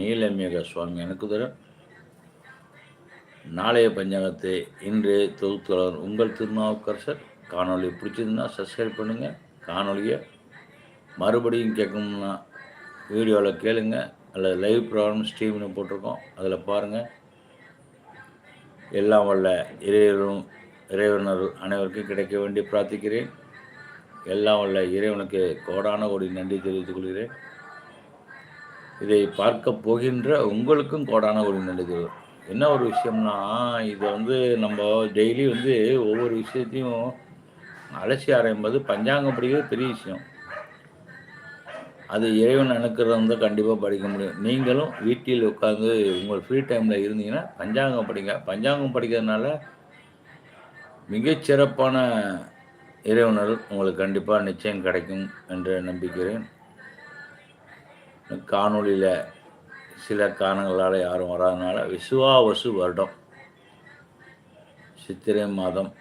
நீலமேக சுவாமி அனுக்குதரன் நாளைய பஞ்சாங்கத்தை இன்று தொகுத்துள்ளவர் உங்கள் திருநாவுக்கரசர். காணொலி பிடிச்சிருந்தா சப்ஸ்கிரைப் பண்ணுங்கள் காணொலியை மறுபடியும் கேட்கணும்னா வீடியோவில் கேளுங்க அல்லது லைவ் ப்ரோக்ராம் ஸ்ட்ரீம்னு போட்டிருக்கோம் அதில் பாருங்கள் எல்லாம் வல்ல இறைவனும் இறைவனர் அனைவருக்கும் கிடைக்க வேண்டி பிரார்த்திக்கிறேன். எல்லாம் வல்ல இறைவனுக்கு கோடான கோடி நன்றி தெரிவித்துக் கொள்கிறேன். இதை பார்க்க போகின்ற உங்களுக்கும் கோடான ஒரு நல்லது என்ன ஒரு விஷயம்னா இதை வந்து நம்ம டெய்லி வந்து ஒவ்வொரு விஷயத்தையும் அலசி ஆரம்பிப்பது பஞ்சாங்கம் படிக்கிறது பெரிய விஷயம். அது இறைவன் அணுக்கிறது வந்து கண்டிப்பாக படிக்க முடியும். நீங்களும் வீட்டில் உட்காந்து உங்கள் ஃப்ரீ டைமில் இருந்தீங்கன்னா பஞ்சாங்கம் படிங்க. பஞ்சாங்கம் படிக்கிறதுனால மிகச்சிறப்பான இறைவனர் உங்களுக்கு கண்டிப்பாக நிச்சயம் கிடைக்கும் என்று நம்பிக்கிறேன். காணொளியில் சில காரணங்களால் யாரும் வராதனால விசுவாவசு வருடம். சித்திரை மாதம்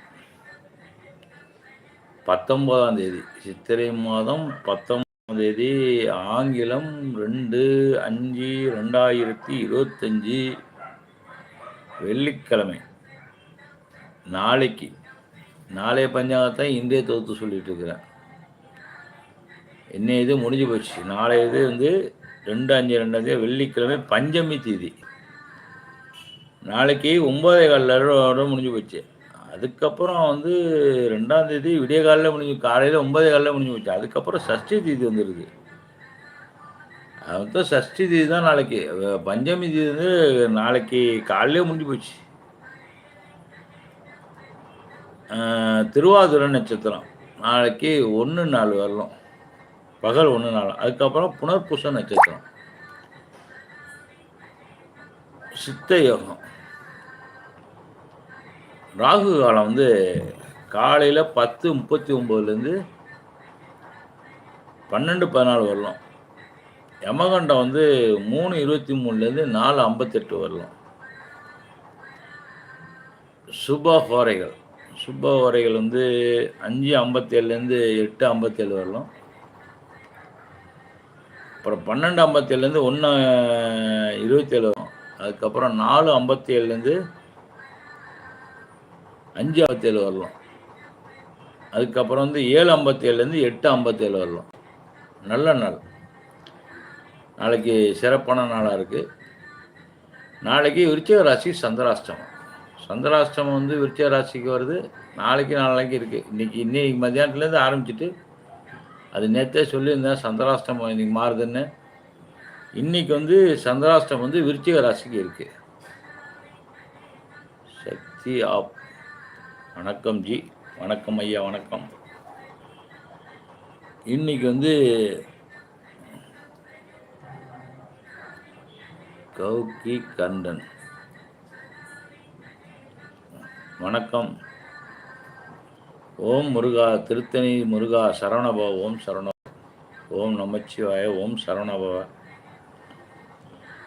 பத்தொன்பதாம் தேதி. சித்திரை மாதம் பத்தொன்பதாம் தேதி ஆங்கிலம் ரெண்டு அஞ்சு ரெண்டாயிரத்தி இருபத்தஞ்சி வெள்ளிக்கிழமை. நாளைக்கு. நாளைய பஞ்சாங்கத்தை இந்திய தொகுத்து சொல்லிட்டு இருக்கிறேன். என்ன இது முடிஞ்சு போச்சு. நாளைய இது வந்து ரெண்டு அஞ்சு ரெண்டாந்தேதி வெள்ளிக்கிழமை பஞ்சமி தேதி. நாளைக்கு ஒம்பதே காலில் முடிஞ்சு போச்சு. அதுக்கப்புறம் வந்து ரெண்டாம் தேதி விடிய காலையில் முடிஞ்சு காலையில் ஒன்பதே காலில் முடிஞ்சு போச்சு. அதுக்கப்புறம் சஷ்டி தேதி வந்துடுது அது சஷ்டி தேதி தான் நாளைக்கு. பஞ்சமி தேதி வந்து நாளைக்கு காலையிலே முடிஞ்சு போச்சு. திருவாதுரை நட்சத்திரம். நாளைக்கு ஒன்று நாள் வரலாம். பகல் ஒன்று நாள். அதுக்கப்புறம் புனர்பூச நட்சத்திரம். சித்த யோகம். ராகு காலம் வந்து காலையில் பத்து முப்பத்தி ஒம்போதுலேருந்து பன்னெண்டு பதினாலு வரலாம். யமகண்டம் வந்து மூணு இருபத்தி மூணுலேருந்து நாலு ஐம்பத்தெட்டு வரலாம். சுப ஹோரைகள். சுப ஹோரைகள் வந்து அஞ்சு ஐம்பத்தேழுலேருந்து எட்டு ஐம்பத்தேழு வரலாம். அப்புறம் பன்னெண்டு ஐம்பத்தேழுலேருந்து ஒன்று இருபத்தேழு வரும். அதுக்கப்புறம் நாலு ஐம்பத்தி ஏழுலேருந்து அஞ்சு ஐம்பத்தேழு வரலாம். அதுக்கப்புறம் வந்து ஏழு ஐம்பத்தேழுலேருந்து எட்டு ஐம்பத்தேழு வரலாம். நல்ல நாள். நாளைக்கு சிறப்பான நாளாக இருக்குது நாளைக்கு விருச்சிக ராசி சந்திராஷ்டமம். சந்திராஷ்டமம் வந்து விருச்சிக ராசிக்கு வருது. நாளைக்கு நாளைக்கு இருக்குது இன்றைக்கி இன்னைக்கு மத்தியானத்துலேருந்து ஆரம்பிச்சிட்டு அது நேற்றே சொல்லியிருந்தேன் சந்திராஷ்டமம் இன்னைக்கு மாறுதுன்னு. இன்னைக்கு வந்து சந்திராஷ்டம் வந்து விருச்சிக ராசிக்கு இருக்கு. சக்தி ஆப். வணக்கம் ஜி. வணக்கம் ஐயா வணக்கம். இன்னைக்கு வந்து கௌகி கண்டன் வணக்கம். ஓம் முருகா திருத்தணி முருகா சரவணபவ ஓம் சரவண ஓம் நமச்சிவாய ஓம் சரவணபவ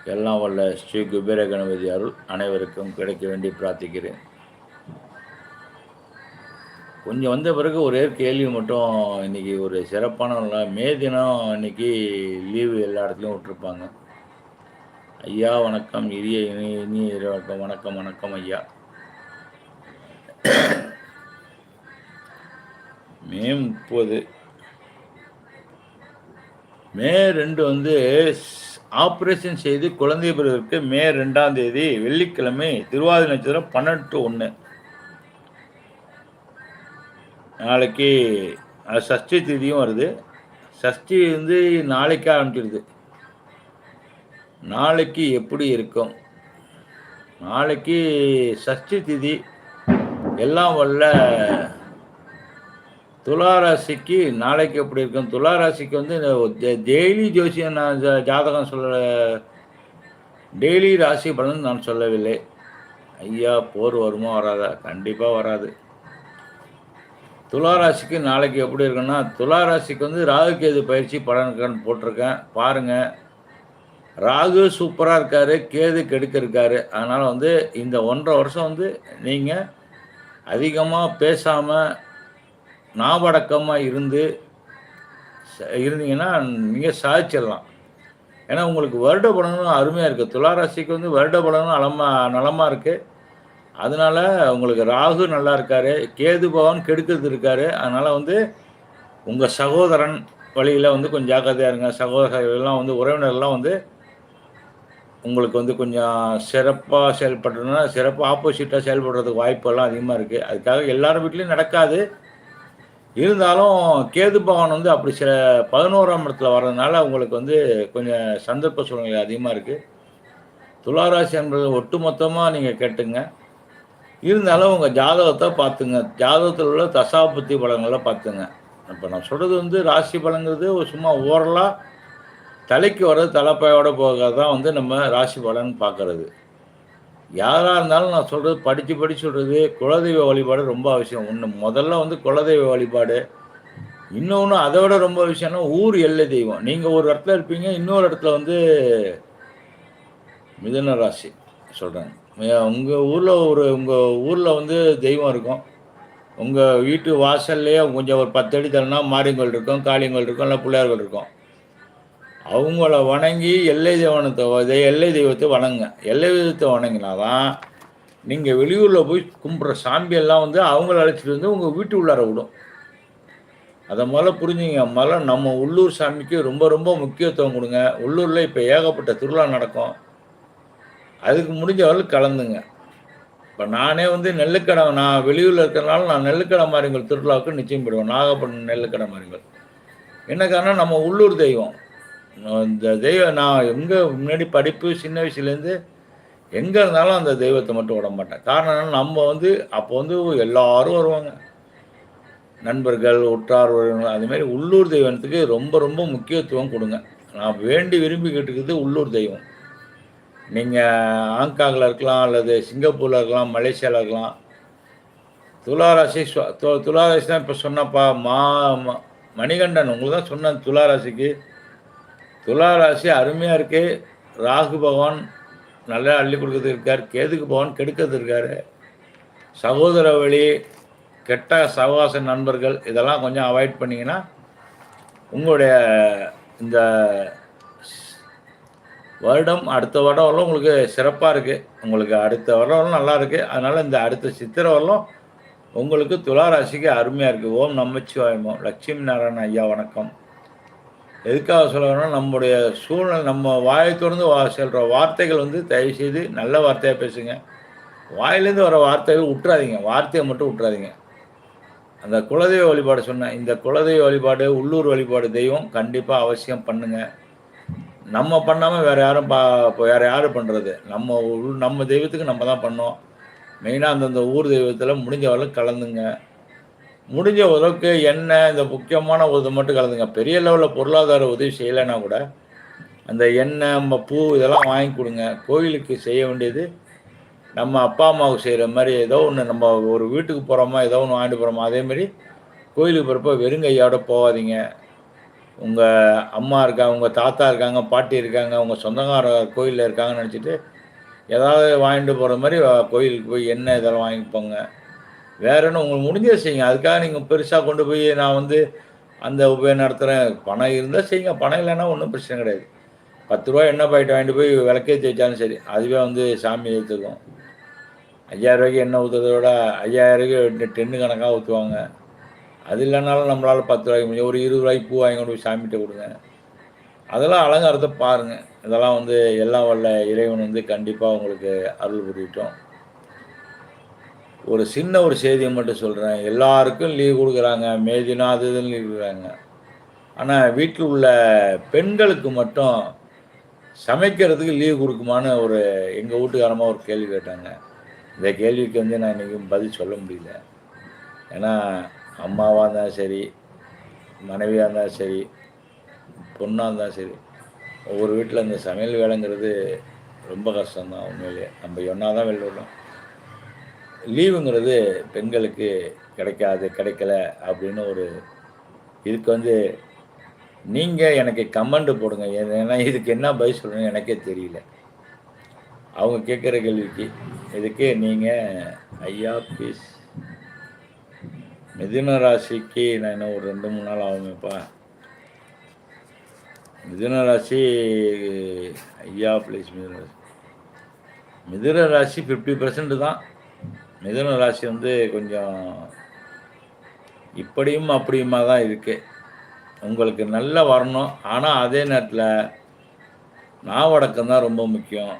எல்லாம் வல்ல ஸ்ரீ குபேர கணபதி அருள். அனைவருக்கும் கிடைக்க வேண்டி பிரார்த்திக்கிறேன். கொஞ்சம் வந்த பிறகு ஒரே கேள்வி மட்டும் இன்னைக்கு ஒரு சிறப்பான மே தினம் இன்னைக்கு லீவு எல்லா இடத்துலையும் விட்டுருப்பாங்க. ஐயா வணக்கம். இனி இனி இனிய வணக்கம் வணக்கம் வணக்கம் ஐயா. மே முப்பது மே ரெண்டு வந்து ஆப்ரேஷன் செய்து குழந்தை பெறுவதற்கு மே ரெண்டாம் தேதி வெள்ளிக்கிழமை திருவாதிரை நட்சத்திரம் பன்னெண்டு ஒன்று நாளைக்கு சஷ்டி திதியும் வருது. சஷ்டி வந்து நாளைக்கு ஆரம்பிச்சிடுது நாளைக்கு எப்படி இருக்கும்? நாளைக்கு சஷ்டி திதி எல்லாம் வல்ல துளாராசிக்கு நாளைக்கு எப்படி இருக்கும்? துளாராசிக்கு வந்து டெய்லி ஜோசியம் நான் ஜா- ஜாதகம் சொல்ல டெய்லி ராசி பலன் நான் சொல்லவில்லை. ஐயா போர் வருமா வராதா? கண்டிப்பாக வராது. துளாராசிக்கு நாளைக்கு எப்படி இருக்குன்னா துளாராசிக்கு வந்து ராகு கேது பயிற்சி பலன் போட்டிருக்கேன். பாருங்கள் ராகு சூப்பராக இருக்காரு கேது கெடுக்க இருக்காரு. அதனால் வந்து இந்த ஒன்றரை வருஷம் வந்து நீங்கள் அதிகமாக பேசாமல் நாவடக்கமாக இருந்து ச- இருந்தீங்கன்னா நீங்கள் சாதிச்சிடலாம். ஏன்னா உங்களுக்கு வருட பலனும் அருமையாக இருக்குது துளாராசிக்கு வந்து வருட பலனும் அலமா நலமாக இருக்குது அதனால உங்களுக்கு ராகு நல்லா இருக்காரு. கேது பவன் கெடுக்கிறது இருக்காரு. அதனால் வந்து உங்கள் சகோதரன் வழியில் வந்து கொஞ்சம் ஜாக்கிரதையாக இருங்க. சகோதரர்கள்லாம் வந்து உறவினர்கள்லாம் வந்து உங்களுக்கு வந்து கொஞ்சம் சிறப்பாக செயல்படுறதுனா சிறப்பாக ஆப்போசிட்டாக செயல்படுறதுக்கு வாய்ப்பெல்லாம் அதிகமாக இருக்குது அதுக்காக எல்லார் வீட்லேயும் நடக்காது. இருந்தாலும் கேது பகவான் வந்து அப்படி சில பதினோராம் இடத்துல வர்றதுனால உங்களுக்கு வந்து கொஞ்சம் சந்தர்ப்ப சூழ்நிலை அதிகமாக இருக்குது துளாராசி என்பது ஒட்டுமொத்தமாக நீங்கள் கேட்டுங்க. இருந்தாலும் உங்கள் ஜாதகத்தை பார்த்துங்க. ஜாதகத்தில் உள்ள தசாபுத்தி பலங்களை பார்த்துங்க. இப்போ நான் சொல்கிறது வந்து ராசி பலங்கிறது சும்மா ஓரலாக தலைக்கு வர்றது தலைப்பையோடு போக தான் வந்து நம்ம ராசி பலன் பார்க்கறது. யாராக இருந்தாலும் நான் சொல்கிறது படித்து படித்து சொல்கிறது குலதெய்வ வழிபாடு ரொம்ப அவசியம். ஒன்று முதல்ல வந்து குலதெய்வ வழிபாடு. இன்னொன்று அதை விட ரொம்ப விஷயம்னா ஊர் எல்லை தெய்வம். நீங்கள் ஒரு இடத்துல இருப்பீங்க இன்னொரு இடத்துல வந்து மிதன ராசி சொல்கிறாங்க உங்கள் ஊரில் ஒரு உங்கள் ஊரில் வந்து தெய்வம் இருக்கும். உங்கள் வீட்டு வாசல்லையே கொஞ்சம் ஒரு பத்து அடி தரனா மாரியங்கோல் இருக்கும் காளியங்கோல் இருக்கும் இல்லை பிள்ளையார்கள் இருக்கும். அவங்கள வணங்கி எல்லை தெய்வனத்தை எல்லை தெய்வத்தை வணங்குங்க எல்லை தெய்வத்தை வணங்கினாதான் நீங்கள் வெளியூரில் போய் கும்பிட்ற சாம்பியெல்லாம் வந்து அவங்கள அழைச்சிட்டு வந்து உங்கள் வீட்டு உள்ளார விடும். அதை முதல்ல புரிஞ்சுங்க. முதல்ல நம்ம உள்ளூர் சாமிக்கு ரொம்ப ரொம்ப முக்கியத்துவம் கொடுங்க. உள்ளூரில் இப்போ ஏகப்பட்ட திருவிழா நடக்கும். அதுக்கு முடிஞ்ச அளவுக்கு கலந்துங்க. இப்போ நானே வந்து நெல்லுக்கடை நான் வெளியூரில் இருக்கிறனால நான் நெல்லுக்கடை மாறிங்கள் திருவிழாவுக்கு நிச்சயம் போயிடுவேன். நாகப்பட்டினம் நெல்லுக்கடை மாறிங்கள் என்ன காரணம் நம்ம உள்ளூர் தெய்வம். இந்த தெய்வம் நான் எங்கே முன்னாடி படிப்பு சின்ன வயசுலேருந்து எங்கே இருந்தாலும் அந்த தெய்வத்தை மட்டும் விட மாட்டேன். காரணம் நம்ம வந்து அப்போ வந்து எல்லாரும் வருவாங்க. நண்பர்கள் உற்றார் அதுமாரி உள்ளூர் தெய்வத்துக்கு ரொம்ப ரொம்ப முக்கியத்துவம் கொடுங்க. நான் வேண்டி விரும்பி கேட்டுக்கிறது உள்ளூர் தெய்வம். நீங்கள் ஹாங்காங்கில் இருக்கலாம் அல்லது சிங்கப்பூரில் இருக்கலாம் மலேசியாவில் இருக்கலாம். துளாராசி துளாராசி தான் இப்போ சொன்னப்பா மா மணிகண்டன் உங்களுக்கு தான் சொன்னேன் துளாராசிக்கு. துளாராசி அருமையாக இருக்குது ராகு பகவான் நல்லா அள்ளி கொடுக்கறது இருக்கார். கேதுக்கு பகவான் கெடுக்கிறது இருக்கார். சகோதர வழி கெட்ட சகவாச நண்பர்கள் இதெல்லாம் கொஞ்சம் அவாய்ட் பண்ணிங்கன்னா உங்களுடைய இந்த வருடம் அடுத்த வருடம் வரலாம் உங்களுக்கு சிறப்பாக இருக்குது உங்களுக்கு அடுத்த வருடம் நல்லா இருக்குது அதனால் இந்த அடுத்த சித்திரை வரலாம் உங்களுக்கு துளாராசிக்கு அருமையாக இருக்குது ஓம் நமச்சிவாயமோ லட்சுமி நாராயண ஐயா வணக்கம். எதுக்காக சொல்லணும்னா நம்முடைய சூழ்நிலை நம்ம வாயை திறந்து வா செல்கிற வார்த்தைகள் வந்து தயவுசெய்து நல்ல வார்த்தையாக பேசுங்க. வாயிலேருந்து வர வார்த்தைகள் விட்டுறாதீங்க வார்த்தையை மட்டும் விட்டுறாதீங்க அந்த குலதெய்வ வழிபாடு சொன்னேன் இந்த குலதெய்வ வழிபாடு உள்ளூர் வழிபாடு தெய்வம் கண்டிப்பாக அவசியம் பண்ணுங்கள் நம்ம பண்ணாமல் வேறு யாரும் பா இப்போ வேறு யார் பண்ணுறது நம்ம நம்ம தெய்வத்துக்கு நம்ம தான் பண்ணோம். மெயினாக அந்தந்த ஊர் தெய்வத்தில் முடிஞ்ச அளவுக்கு கலந்துங்க. முடிஞ்ச அளவுக்கு எண்ணெய் இந்த முக்கியமான உதவி மட்டும் கலந்துங்க. பெரிய லெவலில் பொருளாதார உதவி செய்யலைன்னா கூட அந்த எண்ணெய் நம்ம பூ இதெல்லாம் வாங்கி கொடுங்க. கோயிலுக்கு செய்ய வேண்டியது நம்ம அப்பா அம்மாவுக்கு செய்கிற மாதிரி ஏதோ ஒன்று நம்ம ஒரு வீட்டுக்கு போகிறோமா ஏதோ ஒன்று வாங்கிட்டு போகிறோமா அதேமாதிரி கோயிலுக்கு போகிறப்ப வெறுங்கையோட போகாதீங்க. உங்கள் அம்மா இருக்காங்க உங்கள் தாத்தா இருக்காங்க பாட்டி இருக்காங்க உங்கள் சொந்தக்கார கோயிலில் இருக்காங்கன்னு நினச்சிட்டு ஏதாவது வாங்கிட்டு போகிற மாதிரி கோயிலுக்கு போய் எண்ணெய் இதெல்லாம் வாங்கிப்போங்க வேற என்ன உங்களுக்கு முடிஞ்சதை செய்யுங்க. அதுக்காக நீங்கள் பெருசாக கொண்டு போய் நான் வந்து அந்த உபயோகம் நடத்துகிறேன் பணம் இருந்தால் செய்யுங்க. பணம் இல்லைன்னா ஒன்றும் பிரச்சனை கிடையாது. பத்து ரூபா எண்ணெய் பாக்கெட் வாங்கிட்டு போய் விளக்கேற்றி வச்சாலும் சரி அதுவே வந்து சாமி ஏற்றுக்கும் ஐயாயிரம் ரூபாய்க்கு எண்ணெய் ஊற்றுறத விட ஐயாயிரம் ரூபாய்க்கு டென்னு கணக்காக ஊற்றுவாங்க அது இல்லைனாலும் நம்மளால் பத்து ரூபாய்க்கு முடியும் ஒரு இருபது ரூபாய்க்கு பூ வாங்கி கொண்டு போய் சாமிகிட்ட கொடுங்க. அதெல்லாம் அலங்காரத்தை பாருங்கள் இதெல்லாம் வந்து எல்லாம் வல்ல இறைவன் வந்து கண்டிப்பாக உங்களுக்கு அருள் புரியட்டும். ஒரு சின்ன ஒரு செய்தியை மட்டும் சொல்கிறேன் எல்லாருக்கும் லீவ் கொடுக்குறாங்க. மேதினா அது இதுன்னு லீவ் கொடுக்குறாங்க. ஆனால் வீட்டில் உள்ள பெண்களுக்கு மட்டும் சமைக்கிறதுக்கு லீவ் கொடுக்குமான்னு ஒரு எங்கள் வீட்டுக்காரமாக ஒரு கேள்வி கேட்டாங்க. இந்த கேள்விக்கு வந்து நான் இன்றைக்கும் பதில் சொல்ல முடியல. ஏன்னா அம்மாவாக இருந்தாலும் சரி மனைவியாக இருந்தாலும் சரி பொண்ணாக இருந்தாலும் சரி ஒவ்வொரு வீட்டில் இந்த சமையல் வேலைங்கிறது ரொம்ப கஷ்டம்தான் உண்மையிலே. நம்ம ஒன்றா தான் வெளியிடணும் லீவுங்கிறது பெண்களுக்கு கிடைக்காது கிடைக்கல அப்படின்னு ஒரு இதுக்கு வந்து நீங்கள் எனக்கு கமெண்ட் போடுங்க. ஏன்னா இதுக்கு என்ன பதில் சொல்லணும்னு எனக்கே தெரியல. அவங்க கேட்குற கேள்விக்கு இதுக்கு நீங்கள் ஐயா ப்ளீஸ் மிதுன ராசிக்கு நான் இன்னும் ஒரு ரெண்டு மூணு நாள் ஆகுமேப்பா மிதுன ராசி ஐயா ப்ளீஸ் மிதுன ராசி. மிதுன ராசி ஃபிஃப்டி பர்சன்ட் தான். மிதுன ராசி வந்து கொஞ்சம் இப்படியும் அப்படியுமா தான் இருக்கு. உங்களுக்கு நல்லா வரணும். ஆனால் அதே நேரத்தில் நாவடக்கம் தான் ரொம்ப முக்கியம்.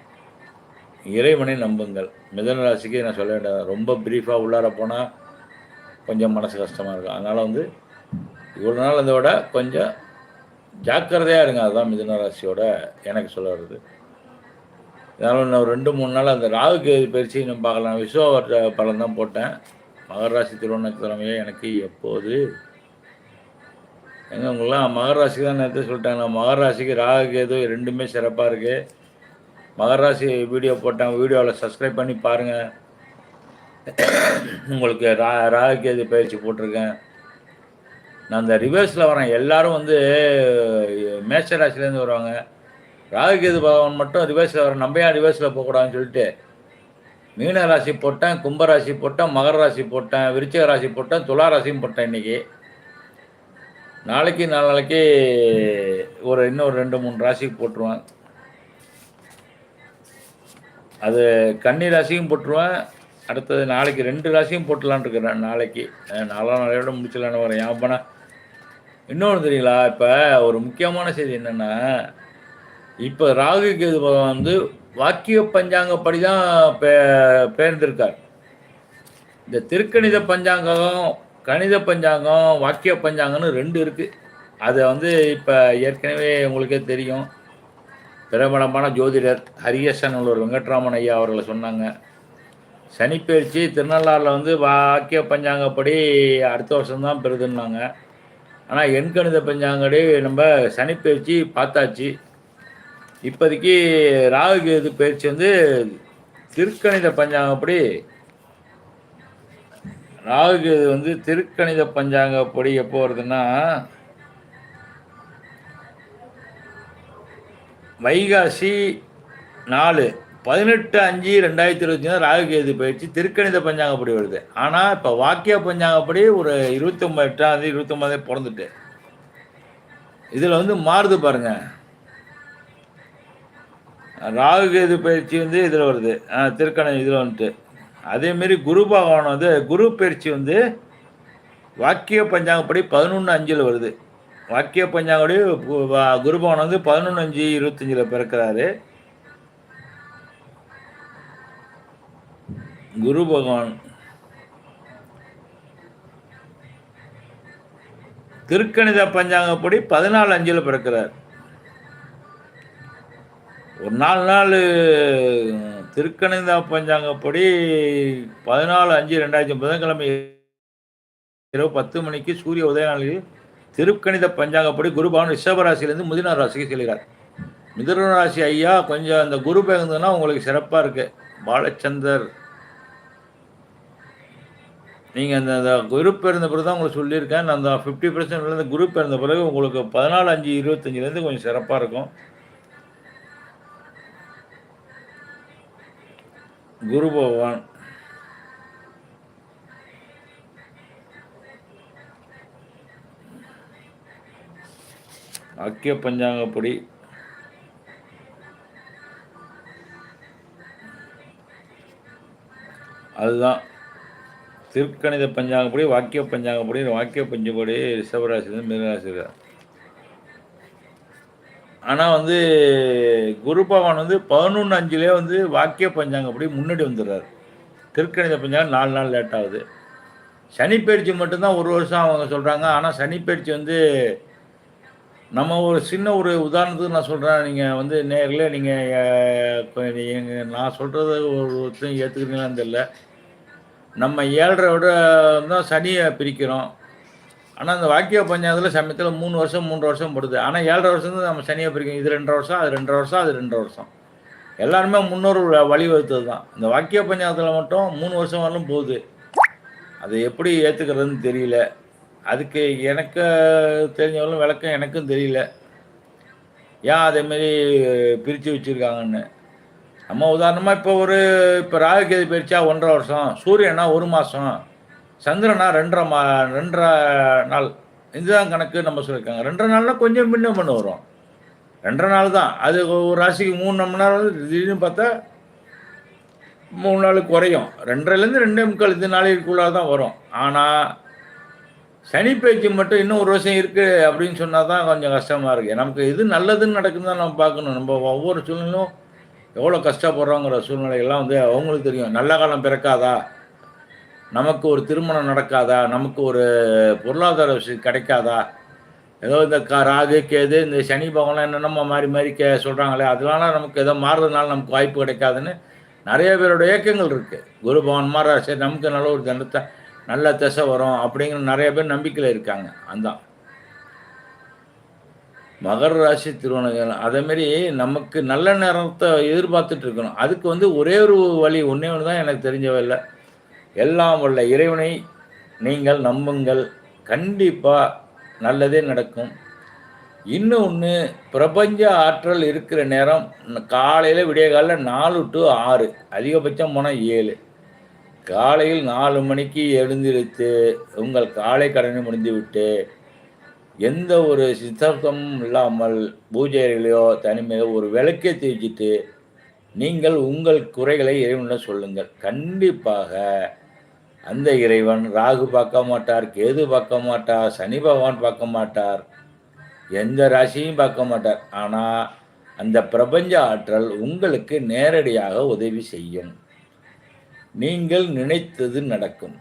இறைவனை நம்புங்கள். மிதன ராசிக்கு நான் சொல்ல வேண்டியது ரொம்ப ப்ரீஃபாக உள்ளார போனால் கொஞ்சம் மனசு கஷ்டமாக இருக்கும். அதனால் வந்து இவ்வளோ நாள் அதை விட கொஞ்சம் ஜாக்கிரதையாக இருங்க. அதுதான் மிதுன ராசியோட எனக்கு சொல்ல வருது அதனால் நான் ரெண்டு மூணு நாள் அந்த ராகுக்கு பயிற்சி நம்ம பார்க்கலாம் விஸ்வ பலன் தான் போட்டேன். மகராசி திருவண்ணக்கிழமையே எனக்கு எப்போது? எங்க உங்களாம் மகர தான் நேரத்தை சொல்லிட்டாங்க. மகராசிக்கு ராகு கேது ரெண்டுமே சிறப்பாக இருக்குது மகராசி வீடியோ போட்டாங்க வீடியோவில் சப்ஸ்கிரைப் பண்ணி பாருங்கள் உங்களுக்கு ரா ராகு கேது பயிற்சி போட்டிருக்கேன். நான் அந்த ரிவர்ஸில் வரேன். எல்லாரும் வந்து மேஷ ராசிலேருந்து வருவாங்க. ராகுகேது பகவான் மட்டும் ரிவர்ஸில் வரேன் நம்ம ஏன் ரிவர்ஸில் போகக்கூடாதுன்னு சொல்லிட்டு மீன ராசி போட்டேன் கும்பராசி போட்டேன் மகர ராசி போட்டேன் விருச்சிக ராசி போட்டேன் துலா ராசியும் போட்டேன் இன்றைக்கி நாளைக்கு நாளைக்கு ஒரு இன்னொரு ரெண்டு மூணு ராசிக்கு போட்டுருவேன். அது கன்னி ராசியும் போட்டுருவேன். அடுத்தது நாளைக்கு ரெண்டு ராசியும் போட்டுலான் இருக்கிறேன் நாளைக்கு. நாலாம் நாளையோட முடிச்சலான்னு வரேன். ஏன் இன்னொன்று தெரியுங்களா இப்போ ஒரு முக்கியமான செய்தி என்னென்னா இப்போ ராகு கேது பகவான் வந்து வாக்கிய பஞ்சாங்கப்படி தான் பே பெயர்ந்திருக்கார். இந்த திருக்கணித பஞ்சாங்கம் கணித பஞ்சாங்கம் வாக்கிய பஞ்சாங்கம்னு ரெண்டு இருக்குது அதை வந்து இப்போ ஏற்கனவே உங்களுக்கே தெரியும். பிரபலமான ஜோதிடர் ஹரியசன் உள்ள வெங்கட்ராமன் ஐயா அவர்களை சொன்னாங்க. சனிப்பெயர்ச்சி திருநள்ளாறில் வந்து வாக்கிய பஞ்சாங்கப்படி அடுத்த வருஷம்தான் பெறுதுன்னாங்க. ஆனால் எண்கணித பஞ்சாங்கடி நம்ம சனிப்பெயர்ச்சி பார்த்தாச்சு. இப்போதைக்கு ராகு கேது பயிற்சி வந்து திருக்கணித பஞ்சாங்கப்படி ராகு கேது வந்து திருக்கணித பஞ்சாங்கப்படி எப்போ வருதுன்னா வைகாசி நாலு பதினெட்டு அஞ்சு ரெண்டாயிரத்தி இருபத்தி நாலு ராகு கேது பயிற்சி திருக்கணித பஞ்சாங்கப்படி வருது. ஆனால் இப்போ வாக்கிய பஞ்சாங்கப்படி ஒரு இருபத்தொம்பது எட்டாம் தேதி இருபத்தொம்பதே பிறந்துட்டு. இதில் வந்து மாறுது பாருங்கள் ராகு கேது பயிற்சி வந்து இதில் வருது. ஆ, திருக்கணி இதில் வந்துட்டு. அதேமாரி குரு பகவான் வந்து குரு பயிற்சி வந்து வாக்கிய பஞ்சாங்கப்படி பதினொன்று அஞ்சில் வருது. வாக்கிய பஞ்சாங்கப்படி வா- குரு பகவான் வந்து பதினொன்று அஞ்சு இருபத்தஞ்சில் பிறக்கிறாரு. குரு பகவான் திருக்கணித பஞ்சாங்கப்படி பதினாலு அஞ்சில் பிறக்கிறார். ஒரு நாலு நாள் திருக்கணித பஞ்சாங்கப்படி பதினாலு அஞ்சு ரெண்டாயிரத்தி புதன்கிழமை இரவு பத்து மணிக்கு சூரிய உதய நாளில் திருக்கணித பஞ்சாங்கப்படி குருபவன் ரிஷபராசிலேருந்து முதினார் ராசிக்கு செல்கிறார். மிதுன ராசி ஐயா கொஞ்சம் அந்த குரு பேருந்துன்னா உங்களுக்கு சிறப்பாக இருக்கு. பாலச்சந்தர். நீங்கள் அந்த அந்த குரூப் இருந்த பிறகு தான் உங்களுக்கு சொல்லியிருக்கேன். அந்த ஃபிஃப்டி பர்சன்ட்லேருந்து குரூப் இருந்த பிறகு உங்களுக்கு பதினாலு அஞ்சு இருபத்தஞ்சிலேருந்து கொஞ்சம் சிறப்பாக இருக்கும். குரு பகவான். அக்கிய பஞ்சாங்கப்படி அதுதான். திருக்கணித பஞ்சாங்கப்படி வாக்கிய பஞ்சாங்கப்படி வாக்கிய பஞ்சப்படி ரிஷபராசி மிதராசி ஆனால் வந்து குரு பகவான் வந்து பதினொன்று அஞ்சுலேயே வந்து வாக்கிய பஞ்சாங்க அப்படி முன்னாடி வந்துடுறாரு. திருக்கணித பஞ்சாங்கம் நாலு நாள் லேட் ஆகுது. சனிப்பயிற்சி மட்டும்தான் ஒரு வருஷம் அவங்க சொல்கிறாங்க ஆனால் சனிப்பயிற்சி வந்து நம்ம ஒரு சின்ன ஒரு உதாரணத்துக்கு நான் சொல்கிறேன் நீங்கள் வந்து நேரில் நீங்கள் எங்கள் நான் சொல்கிறத ஒரு ஒருத்தரும் ஏற்றுக்கிறீங்களான்னு தெரியல. நம்ம ஏழரை விட தான் சனியை பிரிக்கிறோம். ஆனால் அந்த வாக்கிய பஞ்சாயத்தில் சமயத்தில் மூணு வருஷம் மூன்று வருஷம் படுது. ஆனால் ஏழரை வருஷம் தான் நம்ம சனியை பிரிக்கும் இது ரெண்டரை வருஷம் அது ரெண்டரை வருஷம் அது ரெண்டரை வருஷம். எல்லாருமே முன்னோர் வழிவகுத்தது தான். இந்த வாக்கிய பஞ்சாயத்தில் மட்டும் மூணு வருஷம் வரலும் போகுது. அதை எப்படி ஏற்றுக்கிறதுன்னு தெரியல. அதுக்கு எனக்கு தெரிஞ்சவங்களும் விளக்கம் எனக்கும் தெரியல. ஏன் அதேமாரி பிரித்து வச்சுருக்காங்கன்னு? நம்ம உதாரணமாக இப்போ ஒரு இப்போ ராகுகேது பயிற்சியாக ஒன்றரை வருஷம் சூரியனா ஒரு மாதம் சந்திரனா ரெண்டரை மா ரெண்டரை நாள். இதுதான் கணக்கு நம்ம சொல்லியிருக்காங்க. ரெண்டரை நாள்னா கொஞ்சம் முன்ன பண்ண வரும். ரெண்டரை நாள் தான். அது ஒரு ராசிக்கு மூணு மணி நேரம் வந்து திடீர்னு பார்த்தா மூணு நாள் குறையும். ரெண்டரைலேருந்து ரெண்டே முக்கால் இந்த நாளைக்குள்ளாக தான் வரும். ஆனால் சனி பேச்சு மட்டும் இன்னும் ஒரு வருஷம் இருக்குது அப்படின்னு சொன்னால் தான் கொஞ்சம் கஷ்டமாக இருக்குது நமக்கு எது நல்லதுன்னு நடக்குதுன்னு தான் நம்ம பார்க்கணும். நம்ம ஒவ்வொரு சூழ்நிலையும் எவ்வளோ கஷ்டப்படுறோங்கிற சூழ்நிலைகள்லாம் வந்து அவங்களுக்கு தெரியும். நல்ல காலம் பிறக்காதா? நமக்கு ஒரு திருமணம் நடக்காதா? நமக்கு ஒரு பொருளாதார விஷயம் கிடைக்காதா? ஏதோ இந்த க ராகு கேது இந்த சனி பகவான் என்னென்னமோ மாறி மாறி கே சொல்கிறாங்களே அதனால நமக்கு ஏதோ மாறுறதுனால நமக்கு வாய்ப்பு கிடைக்காதுன்னு நிறைய பேரோட இயக்கங்கள் இருக்குது குரு பகவான் மாறா சரி நமக்கு நல்ல ஒரு தண்டத்தை நல்ல திசை வரும் அப்படிங்கிற நிறைய பேர் நம்பிக்கையில் இருக்காங்க. அந்த மகர ராசி திருவண்ணாமலை அதேமாரி நமக்கு நல்ல நேரத்தை எதிர்பார்த்துட்டு இருக்கணும். அதுக்கு வந்து ஒரே ஒரு வழி ஒன்றே ஒன்று தான் எனக்கு தெரிஞ்சவில்லை எல்லாம் உள்ள இறைவனை நீங்கள் நம்புங்கள். கண்டிப்பாக நல்லதே நடக்கும். இன்னொன்று பிரபஞ்ச ஆற்றல் இருக்கிற நேரம் காலையில் விடிய காலையில் நாலு டு ஆறு அதிகபட்சம் போனால் ஏழு. காலையில் நாலு மணிக்கு எழுந்திருத்து உங்கள் காலை கடனை முடிந்துவிட்டு எந்த ஒரு சித்தர்த்தமும் இல்லாமல் பூஜைகளையோ தனிமையோ ஒரு விளக்கே தேய்ச்சிட்டு நீங்கள் உங்கள் குறைகளை இறைவனிடம் சொல்லுங்கள். கண்டிப்பாக அந்த இறைவன் ராகு பார்க்க மாட்டார் கேது பார்க்க மாட்டார் சனி பகவான் பார்க்க மாட்டார் எந்த ராசியும் பார்க்க மாட்டார். ஆனால் அந்த பிரபஞ்ச ஆற்றல் உங்களுக்கு நேரடியாக உதவி செய்யும். நீங்கள் நினைத்தது நடக்கும்.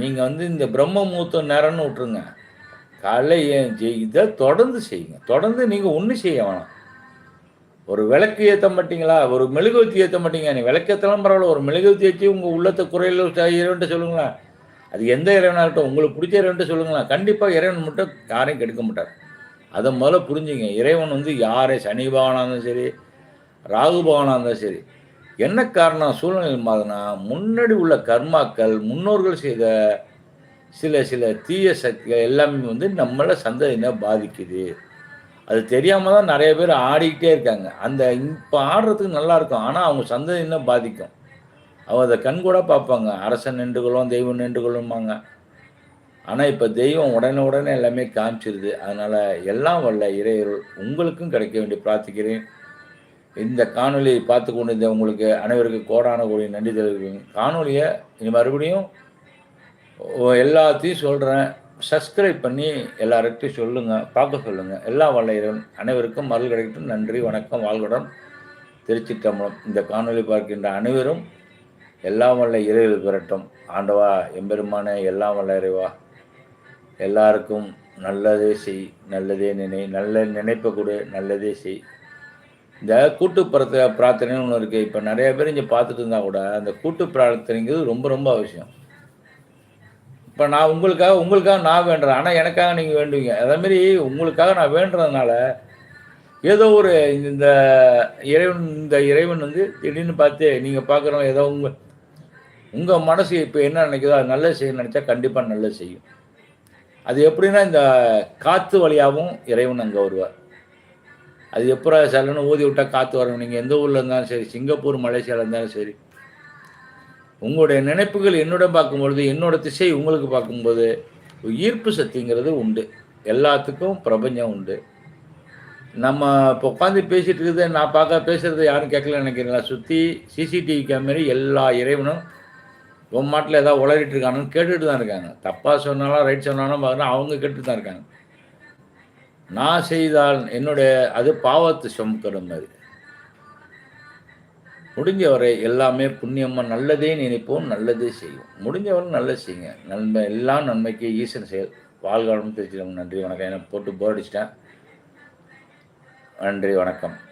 நீங்கள் வந்து இந்த பிரம்ம மூத்த நேரம்னு விட்ருங்க காலையில் இதை தொடர்ந்து செய்யுங்க. தொடர்ந்து நீங்கள் ஒன்றும் செய்ய வேணாம். ஒரு விளக்கு ஏற்ற மாட்டீங்களா? ஒரு மெழுகுவத்தி ஏற்ற மாட்டீங்க? நீ விளக்கத்தெல்லாம் பரவாயில்ல. ஒரு மெழுகுவத்தி வச்சு உங்கள் உள்ளத்தை குறையில் இறைவன்ட்டு சொல்லுங்களேன். அது எந்த இறைவனாக இருக்கட்டும் உங்களுக்கு பிடிச்ச இறைவன்ட்டு சொல்லுங்களேன். கண்டிப்பாக இறைவன் மட்டும் யாரையும் கெடுக்க மாட்டார். அதை முதல்ல புரிஞ்சுங்க. இறைவன் வந்து யாரை? சனி பகவானாக இருந்தாலும் சரி ராகு பகவானாக இருந்தாலும் சரி என்ன காரணம் சூழ்நிலை மாதிரினா முன்னாடி உள்ள கர்மாக்கள் முன்னோர்கள் செய்த சில சில தீய சக்திகள் எல்லாமே வந்து நம்மளை சந்ததியினை பாதிக்குது. அது தெரியாமல் தான் நிறைய பேர் ஆடிக்கிட்டே இருக்காங்க. அந்த இப்போ ஆடுறதுக்கு நல்லா இருக்கும் ஆனால் அவங்க சந்ததியினை பாதிக்கும். அவங்க அதை கண் கூட பார்ப்பாங்க. அரசன் நின்றுகளும் தெய்வம் நின்றுகளும்பாங்க ஆனால் இப்போ தெய்வம் உடனே உடனே எல்லாமே காமிச்சிருது. அதனால் எல்லாம் வல்ல இறையருள் உங்களுக்கும் கிடைக்க வேண்டிய பிரார்த்திக்கிறேன். இந்த காணொலியை பார்த்து கொண்டு இந்த உங்களுக்கு அனைவருக்கும் கோடான கோடி நன்றி தெரிவிக்கிறேன். காணொலியை இனி மறுபடியும் எல்லாத்தையும் சொல்கிறேன் சப்ஸ்கிரைப் பண்ணி எல்லார்கிட்டையும் சொல்லுங்கள் பார்க்க சொல்லுங்கள் எல்லா வல்ல அனைவருக்கும் மருள் கிடைக்கட்டும். நன்றி வணக்கம் வாழ்வுடன் தமிழம் இந்த காணொலி பார்க்கின்ற அனைவரும் எல்லாம் வல்ல இறைவில் பெறட்டும். ஆண்டவா எம்பெருமான எல்லாம் வல்ல இறைவா எல்லாருக்கும் நல்லதே செய் நல்லதே நினை நல்ல நினைப்பை கொடு நல்லதே செய். இந்த கூட்டு பிரார்த்தனை பிரார்த்தனைன்னு ஒன்று இருக்குது இப்போ நிறைய பேர் இங்கே பார்த்துட்டு இருந்தால் கூட அந்த கூட்டு பிரார்த்தனைங்கிறது ரொம்ப ரொம்ப அவசியம். இப்போ நான் உங்களுக்காக உங்களுக்காக நான் வேண்டுறேன். ஆனால் எனக்காக நீங்கள் வேண்டுவீங்க. அதேமாரி உங்களுக்காக நான் வேண்டுறதுனால ஏதோ ஒரு இந்த இறைவன் இந்த இறைவன் வந்து திடீர்னு பார்த்து நீங்கள் பார்க்குறோம் ஏதோ உங்கள் உங்கள் மனசு இப்போ என்ன நினைக்குதோ அது நல்லது செய்ய நினச்சா கண்டிப்பாக நல்லது செய்யும். அது எப்படின்னா இந்த காற்று வழியாகவும் இறைவன் அங்கே வருவார். அது எப்போ சலன்னு ஊதி விட்டால் காற்று வரணும் நீங்கள் எந்த ஊரில் இருந்தாலும் சரி சிங்கப்பூர் மலேசியாவில் இருந்தாலும் சரி உங்களுடைய நினைப்புகள் என்னுடன் பார்க்கும்பொழுது என்னோட திசை உங்களுக்கு பார்க்கும்போது ஈர்ப்பு சக்திங்கிறது உண்டு. எல்லாத்துக்கும் பிரபஞ்சம் உண்டு. நம்ம இப்போ உட்காந்து பேசிகிட்டு இருக்குது நான் பார்க்க பேசுகிறது யாரும் கேட்கல நினைக்கிறீங்களா? சுற்றி சிசிடிவி கேமரா எல்லா இறைவனும் உன் மாட்டில் ஏதாவது உளறிட்டு இருக்கானுன்னு கேட்டுட்டு தான் இருக்காங்க. தப்பாக சொன்னாலும் ரைட் சொன்னாலும் பார்க்கணும் அவங்க கேட்டுட்டு தான் இருக்காங்க. நான் செய்தால் என்னுடைய அது பாவத்தை சுமக்கிற மாதிரி. முடிஞ்சவரை எல்லாமே புண்ணியமாக நல்லதே நினைப்போம் நல்லதே செய்வோம். முடிஞ்சவரை நல்லது செய்யுங்க. நன்மை எல்லாம் நன்மைக்கு ஈசன் செயல். வாழ்காலம் தெரிஞ்சிடும் நன்றி வணக்கம். என்னை போட்டு போர் அடிச்சிட்டேன். நன்றி வணக்கம்.